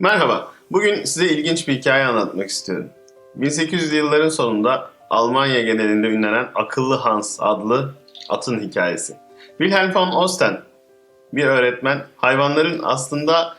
Merhaba, bugün size ilginç bir hikaye anlatmak istiyorum. 1800'lü yılların sonunda Almanya genelinde ünlenen Akıllı Hans adlı atın hikayesi. Wilhelm von Osten, bir öğretmen, hayvanların aslında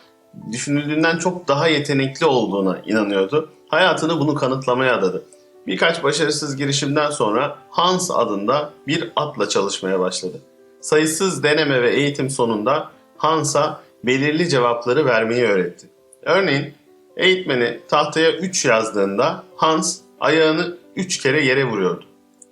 düşünüldüğünden çok daha yetenekli olduğuna inanıyordu. Hayatını bunu kanıtlamaya adadı. Birkaç başarısız girişimden sonra Hans adında bir atla çalışmaya başladı. Sayısız deneme ve eğitim sonunda Hans'a belirli cevapları vermeyi öğretti. Örneğin eğitmeni tahtaya 3 yazdığında Hans ayağını 3 kere yere vuruyordu.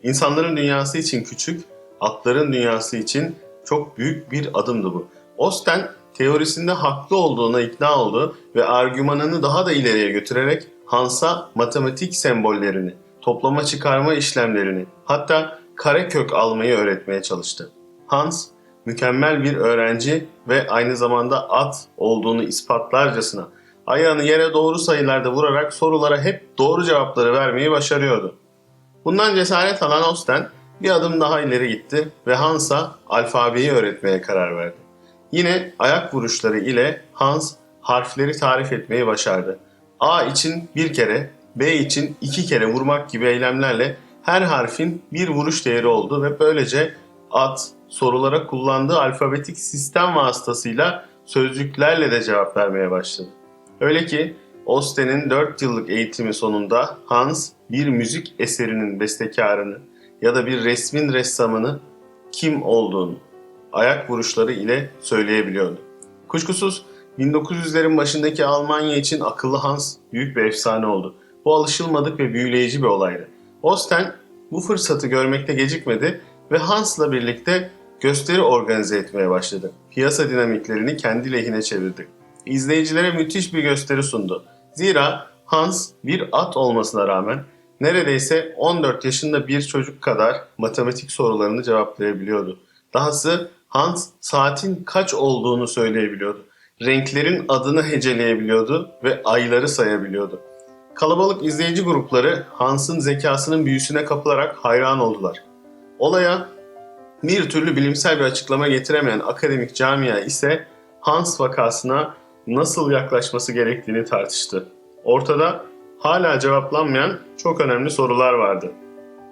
İnsanların dünyası için küçük, atların dünyası için çok büyük bir adımdı bu. Osten teorisinde haklı olduğuna ikna oldu ve argümanını daha da ileriye götürerek Hans'a matematik sembollerini, toplama çıkarma işlemlerini, hatta karekök almayı öğretmeye çalıştı. Hans, mükemmel bir öğrenci ve aynı zamanda at olduğunu ispatlarcasına ayağını yere doğru sayılarda vurarak sorulara hep doğru cevapları vermeyi başarıyordu. Bundan cesaret alan Osten bir adım daha ileri gitti ve Hans'a alfabeyi öğretmeye karar verdi. Yine ayak vuruşları ile Hans harfleri tarif etmeyi başardı. A için bir kere, B için iki kere vurmak gibi eylemlerle her harfin bir vuruş değeri oldu ve böylece at sorulara kullandığı alfabetik sistem vasıtasıyla sözcüklerle de cevap vermeye başladı. Öyle ki Osten'in 4 yıllık eğitimi sonunda Hans bir müzik eserinin bestekarını ya da bir resmin ressamını kim olduğunu ayak vuruşları ile söyleyebiliyordu. Kuşkusuz 1900'lerin başındaki Almanya için akıllı Hans büyük bir efsane oldu. Bu alışılmadık ve büyüleyici bir olaydı. Osten bu fırsatı görmekte gecikmedi ve Hans'la birlikte gösteri organize etmeye başladı. Piyasa dinamiklerini kendi lehine çevirdi. İzleyicilere müthiş bir gösteri sundu. Zira Hans bir at olmasına rağmen neredeyse 14 yaşında bir çocuk kadar matematik sorularını cevaplayabiliyordu. Dahası Hans saatin kaç olduğunu söyleyebiliyordu. Renklerin adını heceleyebiliyordu ve ayları sayabiliyordu. Kalabalık izleyici grupları Hans'ın zekasının büyüsüne kapılarak hayran oldular. Olaya bir türlü bilimsel bir açıklama getiremeyen akademik camia ise Hans vakasına nasıl yaklaşması gerektiğini tartıştı. Ortada hala cevaplanmayan çok önemli sorular vardı.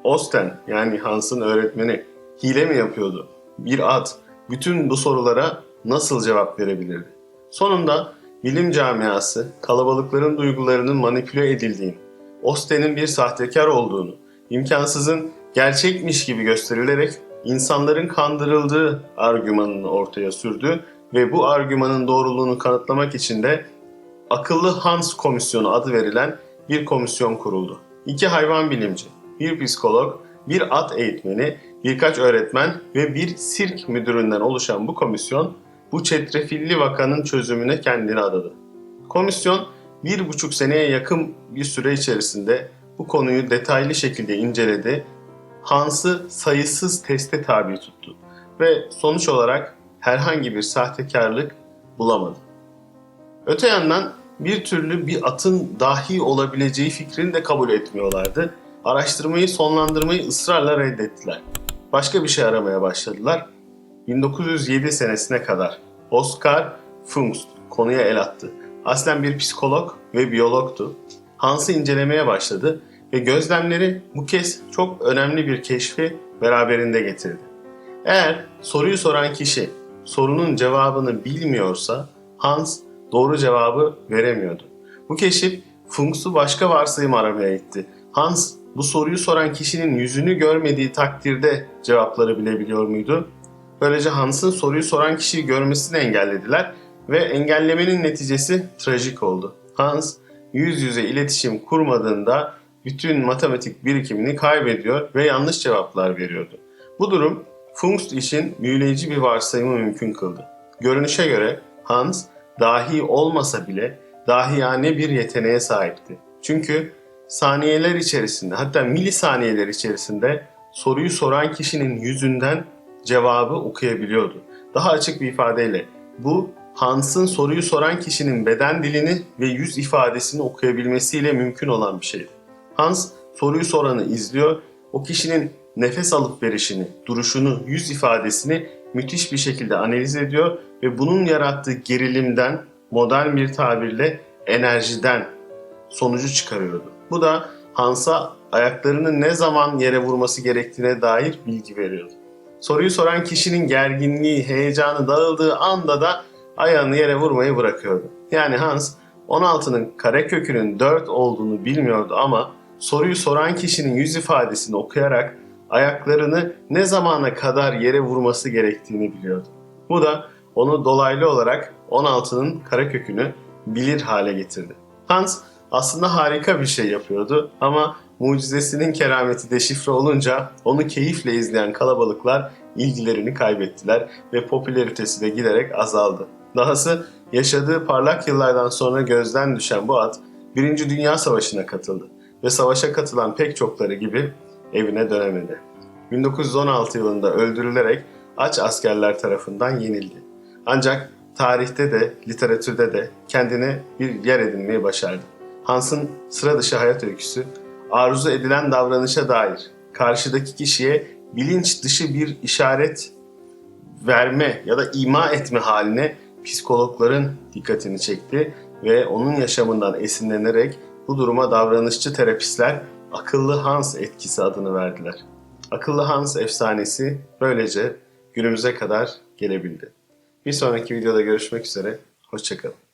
Osten yani Hans'ın öğretmeni hile mi yapıyordu? Bir at bütün bu sorulara nasıl cevap verebilirdi? Sonunda bilim camiası kalabalıkların duygularının manipüle edildiğini, Osten'in bir sahtekar olduğunu, imkansızın gerçekmiş gibi gösterilerek insanların kandırıldığı argümanını ortaya sürdü ve bu argümanın doğruluğunu kanıtlamak için de Akıllı Hans Komisyonu adı verilen bir komisyon kuruldu. İki hayvan bilimci, bir psikolog, bir at eğitmeni, birkaç öğretmen ve bir sirk müdüründen oluşan bu komisyon bu çetrefilli vakanın çözümüne kendini adadı. Komisyon bir buçuk seneye yakın bir süre içerisinde bu konuyu detaylı şekilde inceledi, Hans'ı sayısız teste tabi tuttu ve sonuç olarak herhangi bir sahtekarlık bulamadı. Öte yandan bir türlü bir atın dahi olabileceği fikrini de kabul etmiyorlardı. Araştırmayı sonlandırmayı ısrarla reddettiler. Başka bir şey aramaya başladılar. 1907 senesine kadar Oscar Fungst konuya el attı. Aslen bir psikolog ve biyologtu. Hans'ı incelemeye başladı ve gözlemleri bu kez çok önemli bir keşfi beraberinde getirdi. Eğer soruyu soran kişi sorunun cevabını bilmiyorsa Hans doğru cevabı veremiyordu. Bu keşif Funks'u başka varsayım aramaya itti. Hans bu soruyu soran kişinin yüzünü görmediği takdirde cevapları bilebiliyor muydu? Böylece Hans'ın soruyu soran kişiyi görmesini engellediler ve engellemenin neticesi trajik oldu. Hans yüz yüze iletişim kurmadığında bütün matematik birikimini kaybediyor ve yanlış cevaplar veriyordu. Bu durum Funkst için büyüleyici bir varsayımı mümkün kıldı. Görünüşe göre Hans dahi olmasa bile dahiyane bir yeteneğe sahipti. Çünkü saniyeler içerisinde hatta milisaniyeler içerisinde soruyu soran kişinin yüzünden cevabı okuyabiliyordu. Daha açık bir ifadeyle bu Hans'ın soruyu soran kişinin beden dilini ve yüz ifadesini okuyabilmesiyle mümkün olan bir şeydi. Hans soruyu soranı izliyor, o kişinin nefes alıp verişini, duruşunu, yüz ifadesini müthiş bir şekilde analiz ediyor ve bunun yarattığı gerilimden modern bir tabirle enerjiden sonucu çıkarıyordu. Bu da Hans'a ayaklarını ne zaman yere vurması gerektiğine dair bilgi veriyordu. Soruyu soran kişinin gerginliği, heyecanı dağıldığı anda da ayağını yere vurmayı bırakıyordu. Yani Hans 16'nın karekökünün 4 olduğunu bilmiyordu ama soruyu soran kişinin yüz ifadesini okuyarak ayaklarını ne zamana kadar yere vurması gerektiğini biliyordu. Bu da onu dolaylı olarak 16'nın karekökünü bilir hale getirdi. Hans aslında harika bir şey yapıyordu ama mucizesinin kerameti deşifre olunca onu keyifle izleyen kalabalıklar ilgilerini kaybettiler ve popülaritesi de giderek azaldı. Dahası yaşadığı parlak yıllardan sonra gözden düşen bu at Birinci Dünya Savaşı'na katıldı ve savaşa katılan pek çokları gibi evine dönemedi. 1916 yılında öldürülerek aç askerler tarafından yenildi. Ancak tarihte de literatürde de kendine bir yer edinmeyi başardı. Hans'ın sıra dışı hayat öyküsü arzu edilen davranışa dair karşıdaki kişiye bilinç dışı bir işaret verme ya da ima etme haline psikologların dikkatini çekti ve onun yaşamından esinlenerek bu duruma davranışçı terapistler akıllı Hans etkisi adını verdiler. Akıllı Hans efsanesi böylece günümüze kadar gelebildi. Bir sonraki videoda görüşmek üzere, hoşçakalın.